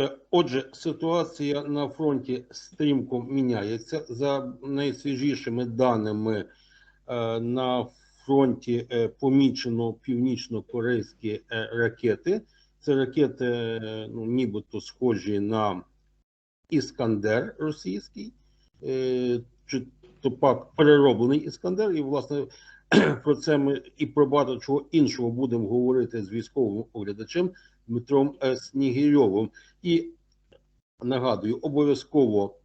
Е, Отже, ситуація на фронті стрімко міняється. За найсвіжішими даними е, на фронті е, помічено північно-корейські ракети. Це ракети, ну, нібито схожі на Іскандер російський, чи то пак перероблений Іскандер. І, власне, про це ми і про багато чого іншого будемо говорити з військовим оглядачем Дмитром е, Снігирьовим. І нагадую, обов'язково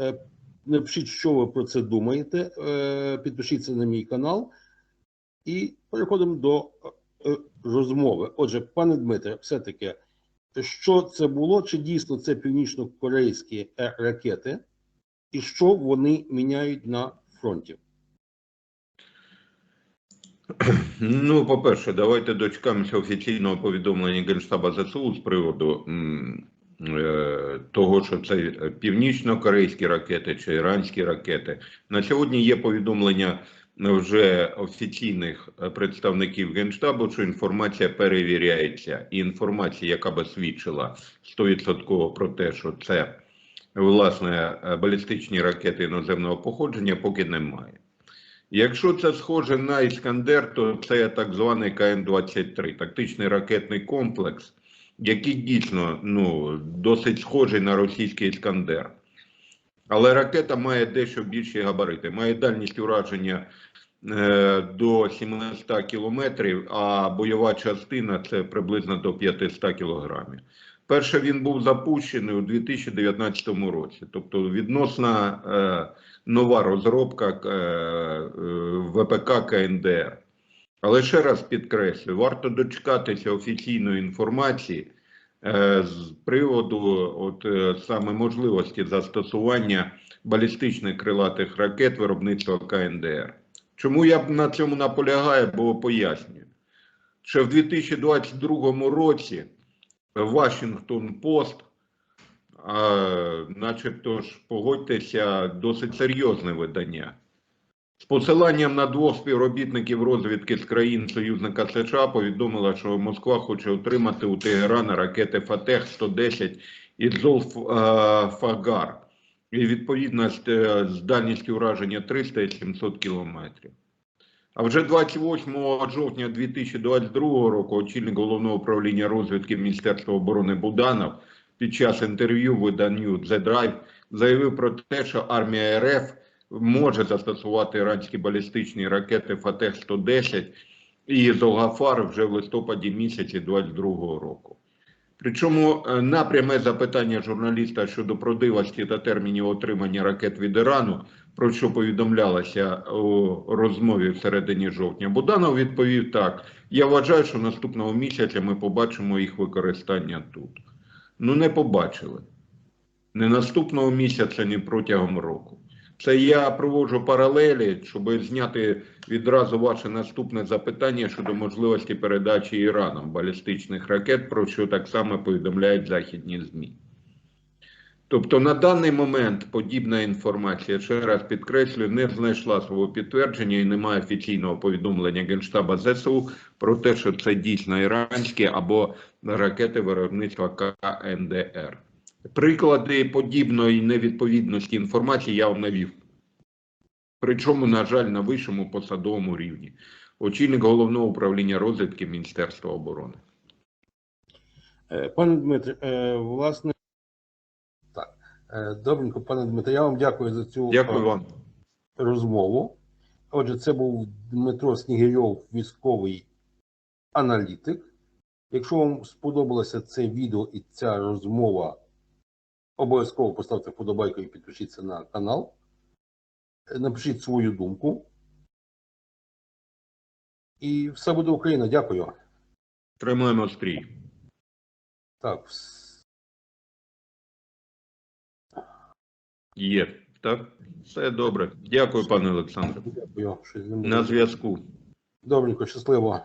е, напишіть, що ви про це думаєте. е, Підпишіться на мій канал і переходимо до розмови. Отже, пане Дмитре, все-таки, що це було? Чи дійсно це північно-корейські ракети, і що вони міняють на фронті? Ну, по-перше, давайте дочекаємося офіційного повідомлення Генштаба ЗСУ з приводу е, того, що це північно-корейські ракети чи іранські ракети. На сьогодні є повідомлення вже офіційних е, представників Генштабу, що інформація перевіряється, і інформація, яка би свідчила 100% про те, що це власне е, балістичні ракети іноземного походження, поки немає. Якщо це схоже на Іскандер, то це так званий КН-23, тактичний ракетний комплекс, який дійсно ну, досить схожий на російський Іскандер. Але ракета має дещо більші габарити. Має дальність ураження е, до 700 кілометрів, а бойова частина це приблизно до 500 кілограмів. Перше він був запущений у 2019 році, тобто відносно е, нова розробка е, е, ВПК КНДР. Але ще раз підкреслю, варто дочекатися офіційної інформації е, з приводу от, е, саме можливості застосування балістичних крилатих ракет виробництва КНДР. Чому я на цьому наполягаю, бо пояснюю. Ще в 2022 році Вашингтон Пост а, начебто ж погодьтеся, досить серйозне видання. З посиланням на двох співробітників розвідки з країн союзника США повідомила, що Москва хоче отримати у Тегерана ракети Фатех 110 і Золфагар. І відповідно з, е, дальністю ураження 300 і 700 кілометрів. А вже 28 жовтня 2022 року очільник головного управління розвідки Міністерства оборони Буданов під час інтерв'ю виданню The Drive заявив про те, що армія РФ може застосувати іранські балістичні ракети Фатех 110 і Золгафар вже в листопаді місяці 2022 року. Причому е, напряме запитання журналіста щодо продивості та термінів отримання ракет від Ірану, про що повідомлялося у розмові в середині жовтня, Буданов відповів так: я вважаю, що наступного місяця ми побачимо їх використання тут. Ну, не побачили. Не наступного місяця, ні протягом року. Це я проводжу паралелі, щоб зняти відразу ваше наступне запитання щодо можливості передачі Іраном балістичних ракет, про що так само повідомляють західні ЗМІ. Тобто на даний момент подібна інформація, ще раз підкреслюю, не знайшла свого підтвердження і немає офіційного повідомлення Генштаба ЗСУ про те, що це дійсно іранські або ракети виробництва КНДР. Приклади подібної невідповідності інформації я вам навів. Причому, на жаль, на вищому посадовому рівні. Очільник головного управління розвідки Міністерства оборони. Е, Пане Дмитре, е, власне, так, е, добренько, пане Дмитре, я вам дякую за цю Дякую вам. розмову. Отже, це був Дмитро Снігирьов, військовий аналітик. Якщо вам сподобалося це відео і ця розмова, обов'язково поставте вподобайку і підпишіться на канал. Е, Напишіть свою думку. І все буде Україна. Дякую. Тримаємо стрій. Так, Є. Так? Все добре. Дякую, пане Олександре. дякую. На зв'язку. Добренько, щасливо.